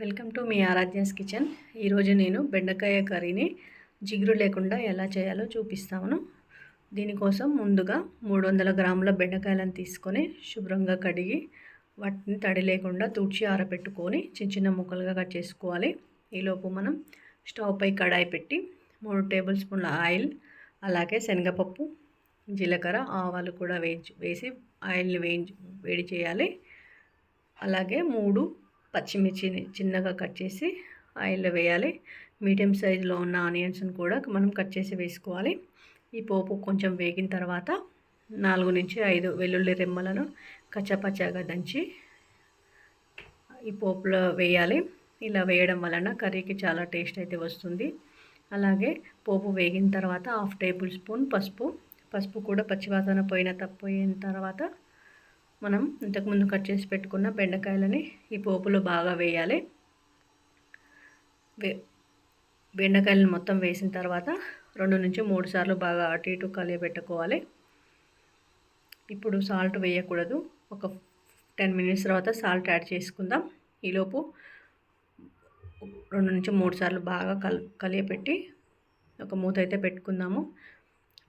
Welcome to మీ ఆరాధ్యాస్ kitchen. ఈరోజు నేను బెండకాయ కర్రీని జిగురు లేకుండా ఎలా చేయాలో చూపిస్తాను. దీనికోసం ముందుగా మూడు వందల గ్రాముల బెండకాయలను తీసుకొని శుభ్రంగా కడిగి వాటిని తడి లేకుండా తుడిచి ఆరబెట్టుకొని చిన్న చిన్న ముక్కలుగా కట్ చేసుకోవాలి. ఈలోపు మనం స్టవ్ పై కడాయి పెట్టి మూడు టేబుల్ స్పూన్ల ఆయిల్ అలాగే శనగపప్పు జీలకర్ర ఆవాలు కూడా వేయించి వేసి ఆయిల్ని వేయించి వేడి చేయాలి. అలాగే మూడు పచ్చిమిర్చిని చిన్నగా కట్ చేసి ఆయిల్లో వేయాలి. మీడియం సైజులో ఉన్న ఆనియన్స్ని కూడా మనం కట్ చేసి వేసుకోవాలి. ఈ పోపు కొంచెం వేగిన తర్వాత నాలుగు నుంచి ఐదు వెల్లుల్లి రెమ్మలను కచ్చపచ్చగా దంచి ఈ పోపులో వేయాలి. ఇలా వేయడం వలన కర్రీకి చాలా టేస్ట్ అయితే వస్తుంది. అలాగే పోపు వేగిన తర్వాత హాఫ్ టేబుల్ స్పూన్ పసుపు. పసుపు కూడా పచ్చివాసన పోయిన పోయిన తర్వాత మనం ఇంతకుముందు కట్ చేసి పెట్టుకున్న బెండకాయలని ఈ పోపులో బాగా వేయాలి. బెండకాయలను మొత్తం వేసిన తర్వాత రెండు నుంచి మూడు సార్లు బాగా అటు ఇటు కలియబెట్టుకోవాలి. ఇప్పుడు సాల్ట్ వేయకూడదు. ఒక టెన్ మినిట్స్ తర్వాత సాల్ట్ యాడ్ చేసుకుందాం. ఈలోపు రెండు నుంచి మూడు సార్లు బాగా కల్ కలియపెట్టి ఒక మూత అయితే పెట్టుకుందాము.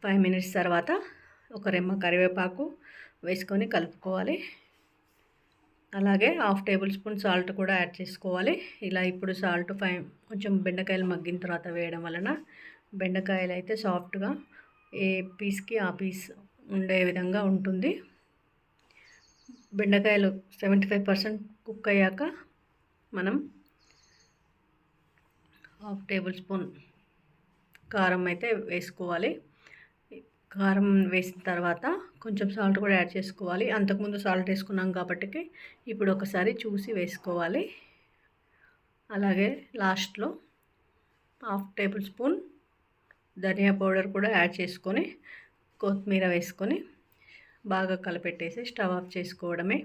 ఫైవ్ మినిట్స్ తర్వాత ఒక రెమ్మ కరివేపాకు వేసుకొని కలుపుకోవాలి. అలాగే హాఫ్ టేబుల్ స్పూన్ సాల్ట్ కూడా యాడ్ చేసుకోవాలి. ఇలా ఇప్పుడు సాల్ట్ ఫై కొంచెం బెండకాయలు మగ్గిన తర్వాత వేయడం వలన బెండకాయలు అయితే సాఫ్ట్గా ఏ పీస్కి ఆ పీస్ ఉండే విధంగా ఉంటుంది. బెండకాయలు సెవెంటీ ఫైవ్ పర్సెంట్ కుక్ అయ్యాక మనం హాఫ్ టేబుల్ స్పూన్ కారం అయితే వేసుకోవాలి. కారం వేసిన తర్వాత కొంచెం సాల్ట్ కూడా యాడ్ చేసుకోవాలి. అంతకుముందు సాల్ట్ వేసుకున్నాం కాబట్టి ఇప్పుడు ఒకసారి చూసి వేసుకోవాలి. అలాగే లాస్ట్లో హాఫ్ టేబుల్ స్పూన్ ధనియా పౌడర్ కూడా యాడ్ చేసుకొని కొత్తిమీర వేసుకొని బాగా కలిపెట్టేసి స్టవ్ ఆఫ్ చేసుకోవడమే.